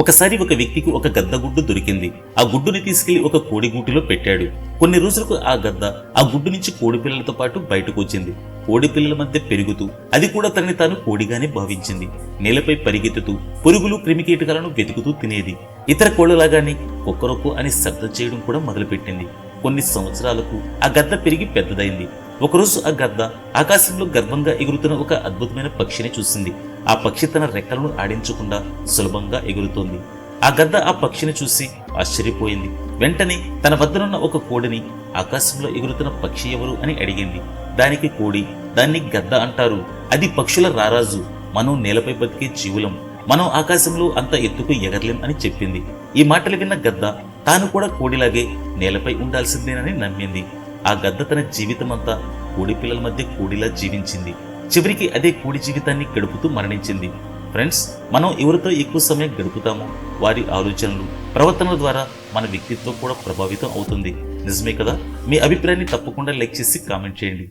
ఒకసారి ఒక వ్యక్తికి ఒక గద్ద గుడ్డు దొరికింది. ఆ గుడ్డుని తీసుకెళ్ళి ఒక కోడి గూటిలో పెట్టాడు. కొన్ని రోజులకు ఆ గద్ద ఆ గుడ్డు నుంచి కోడి పిల్లలతో పాటు బయటకు వచ్చింది. కోడి పిల్లల మధ్య పెరుగుతూ అది కూడా తనని తాను కోడిగానే భావించింది. నేలపై పరిగెత్తుతూ పురుగులు క్రిమికీటకాలను వెతుకుతూ తినేది. ఇతర కోళ్ళలాగానే కుక్కరొక్కు అని శబ్దం చేయడం కూడా మొదలుపెట్టింది. కొన్ని సంవత్సరాలకు ఆ గద్ద పెరిగి పెద్దదైంది. ఒకరోజు ఆ గద్ద ఆకాశంలో గర్వంగా ఎగురుతున్న ఒక అద్భుతమైన పక్షిని చూసింది. ఆ పక్షి తన రెక్కలను ఆడించకుండా సులభంగా ఎగురుతోంది. ఆ గద్ద ఆ పక్షిని చూసి ఆశ్చర్యపోయింది. వెంటనే తన వద్దనున్న ఒక కోడిని ఆకాశంలో ఎగురుతున్న పక్షి ఎవరు అని అడిగింది. దానికి కోడి దాన్ని గద్ద అంటారు. అది పక్షుల రారాజు. మనం నేలపై బతికే జీవులం. మనం ఆకాశంలో అంత ఎత్తుకు ఎగరలేం అని చెప్పింది. ఈ మాటలు విన్న గద్ద తాను కూడా కోడిలాగే నేలపై ఉండాల్సిందేనని నమ్మింది. ఆ గద్ద తన జీవితమంతా కోడి పిల్లల మధ్య కోడిలా జీవించింది. చివరికి అదే కోడి జీవితాన్ని గడుపుతూ మరణించింది. ఫ్రెండ్స్ మనం ఎవరితో ఎక్కువ సమయం గడుపుతామో వారి ఆలోచనలు ప్రవర్తనల ద్వారా మన వ్యక్తిత్వం కూడా ప్రభావితం అవుతుంది. నిజమే కదా? మీ అభిప్రాయాన్ని తప్పకుండా లైక్ చేసి కామెంట్ చేయండి.